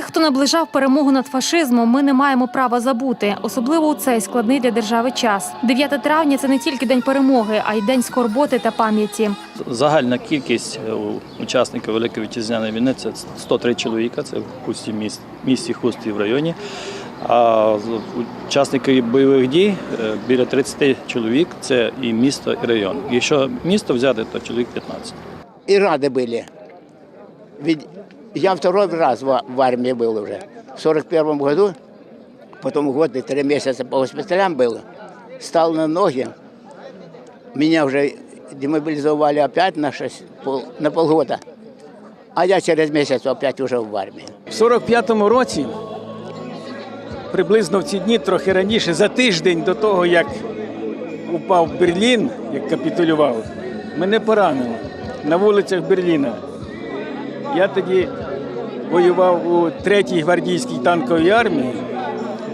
Тих, хто наближав перемогу над фашизмом, ми не маємо права забути, особливо у цей складний для держави час. 9 травня це не тільки день перемоги, а й день скорботи та пам'яті. Загальна кількість е, у- учасників Великої вітчизняної війни це 103 чоловіка, це в Хусті міст, місті Хусті в районі. А учасники бойових дій е, біля 30 чоловік це і місто, і район. Якщо місто взяти, то чоловік 15. и рады были. Ведь я второй раз в, армии был уже. В 41 году, потом год и три месяца по госпиталям был, стал на ноги. Меня уже демобилизовали опять на, шесть, пол, на полгода. А я через месяц опять уже в армии. В 45-му році, приблизно в ці дні, трохи раніше, за тиждень до того, як упав Берлін, як капітулював, мене поранило на вулицях Берліна. Я тоді воював у 3-й гвардійській танковій армії,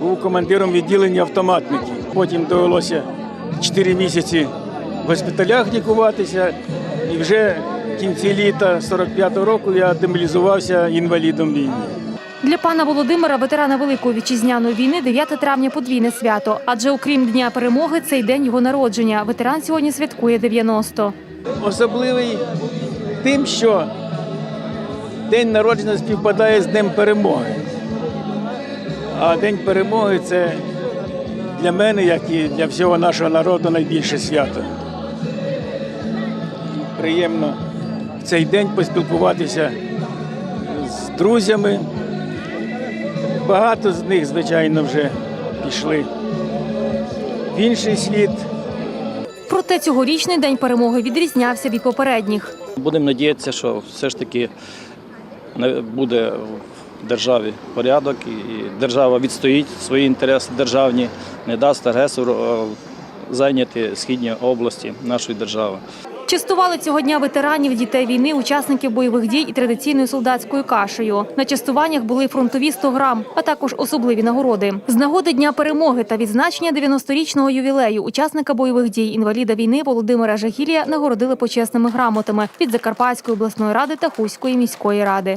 був командиром відділення автоматників. Потім довелося 4 місяці в госпіталях лікуватися, і вже в кінці літа 45-го року я демобілізувався інвалідом війни. Для пана Володимира, ветерана Великої вітчизняної війни, 9 травня подвійне свято. Адже окрім Дня перемоги, цей день його народження. Ветеран сьогодні святкує 90. Особливий тим, що день народження співпадає з Днем перемоги. А День перемоги це для мене, як і для всього нашого народу, найбільше свято. Приємно в цей день поспілкуватися з друзями. Багато з них, звичайно, вже пішли в інший світ. Проте цьогорічний день перемоги відрізнявся від попередніх. Будемо надіятися, що все ж таки буде в державі порядок і держава відстоїть свої інтереси державні, не дасть агресору е, зайняти східні області нашої держави. Частували цього дня ветеранів, дітей війни, учасників бойових дій і традиційною солдатською кашею. На частуваннях були фронтові 100 грам, а також особливі нагороди. З нагоди Дня перемоги та відзначення 90-річного ювілею учасника бойових дій інваліда війни Володимира Жагілія нагородили почесними грамотами від Закарпатської обласної ради та Хуської міської ради.